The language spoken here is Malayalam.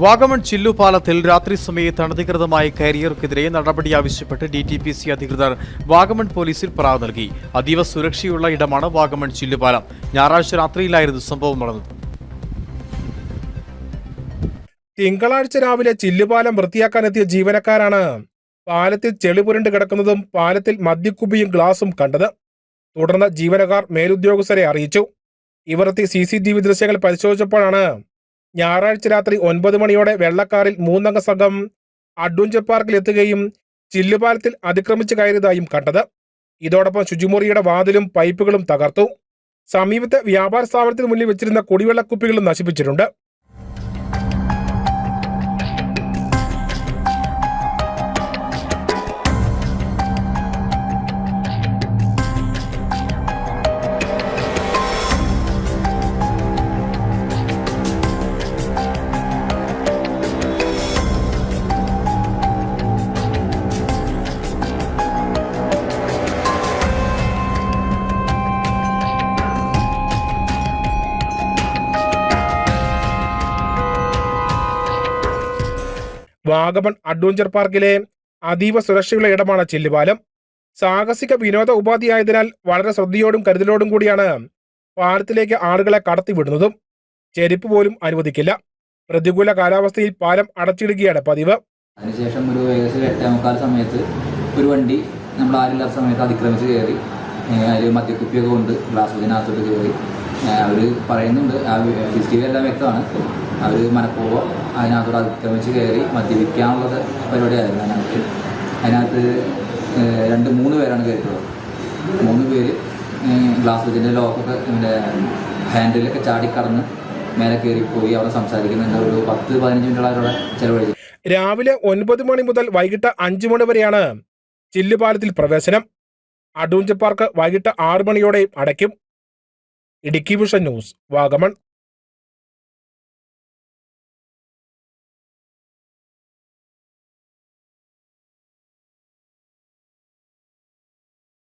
വാഗമൺ ചില്ലുപാലത്തിൽ രാത്രി സമയത്ത് അനധികൃതമായി കയറിയവർക്കെതിരെ നടപടി ആവശ്യപ്പെട്ട് ഡി ടി പി സി അധികൃതർ വാഗമൺ പോലീസിൽ പരാതി നൽകി. അതീവ സുരക്ഷയുള്ള ഇടമാണ് വാഗമൺ ചില്ലുപാലം. ഞായറാഴ്ച രാത്രിയിലായിരുന്നു സംഭവം നടന്നത്. തിങ്കളാഴ്ച രാവിലെ ചില്ലുപാലം വൃത്തിയാക്കാനെത്തിയ ജീവനക്കാരാണ് പാലത്തിൽ ചെളി പുരണ്ട് കിടക്കുന്നതും പാലത്തിൽ മദ്യക്കുപ്പിയും ഗ്ലാസും കണ്ടത്. തുടർന്ന് ജീവനക്കാർ മേലുദ്യോഗസ്ഥരെ അറിയിച്ചു. ഇവർ എത്തി സി സി ടി വി ദൃശ്യങ്ങൾ പരിശോധിച്ചപ്പോഴാണ് ഞായറാഴ്ച രാത്രി ഒൻപത് മണിയോടെ വെള്ളക്കാറിൽ മൂന്നംഗ സംഘം അഡ്വഞ്ചർ പാർക്കിൽ എത്തുകയും ചില്ലുപാലത്തിൽ അതിക്രമിച്ചു കയറിയതായും കണ്ടത്. ഇതോടൊപ്പം ശുചിമുറിയുടെ വാതിലും പൈപ്പുകളും തകർത്തു. സമീപത്തെ വ്യാപാര സ്ഥാപനത്തിന് മുന്നിൽ വെച്ചിരുന്ന കുടിവെള്ളക്കുപ്പികളും നശിപ്പിച്ചിട്ടുണ്ട്. വാഗമൺ അഡ്വഞ്ചർ പാർക്കിലെ അതീവ സുരക്ഷയുള്ള ഇടമാണ് ചില്ലുപാലം. സാഹസിക വിനോദ ഉപാധിയായതിനാൽ വളരെ ശ്രദ്ധയോടും കരുതലോടും കൂടിയാണ് പാലത്തിലേക്ക് ആളുകളെ കടത്തിവിടുന്നതും ചെരുപ്പ് പോലും അനുവദിക്കില്ല. പ്രതികൂല കാലാവസ്ഥയിൽ പാലം അടച്ചിടുകയാണ് പതിവ്. അതിനുശേഷം ഒരു ഏകദേശം ഒരു എട്ടേ മുക്കാൽ സമയത്ത് ഒരു വണ്ടി നമ്മൾ ആരില്ലാത്ത സമയത്ത് അതിക്രമിച്ച് കയറി അതിൽ മദ്യക്കുപ്പിയൊക്കെ കൊണ്ട് ഗ്ലാസ് ഇതിനകത്തോട്ട് കയറി അവർ പറയുന്നുണ്ട് ആ ഹിസ്റ്ററി എല്ലാം വ്യക്തമാണ്. അവർ മനഃപൂർവം അതിനകത്തോട് അതിക്രമിച്ച് കയറി മദ്യപിക്കാനുള്ളത് പരിപാടിയായിരുന്നു അതിനകത്ത്. അതിനകത്ത് രണ്ട് മൂന്ന് പേരാണ് കയറിയിട്ടുള്ളത്. മൂന്ന് പേര് ഗ്ലാസ് വെച്ചിന്റെ ലോക്കൊക്കെ ഇതിന്റെ ഹാൻഡിലൊക്കെ ചാടിക്കടന്ന് മേലെ കയറിപ്പോയി അവിടെ സംസാരിക്കുന്നുണ്ട് ഒരു പത്ത് പതിനഞ്ച് മിനിറ്റോളം അവരുടെ ചിലവഴിച്ചു രാവിലെ ഒൻപത് മണി മുതൽ വൈകിട്ട് അഞ്ചു മണി വരെയാണ് ചില്ലുപാലത്തിൽ പ്രവേശനം. അഡ്വഞ്ചർ പാർക്ക് വൈകിട്ട് ആറു മണിയോടെയും അടയ്ക്കും. Idukki vision news Vagamon.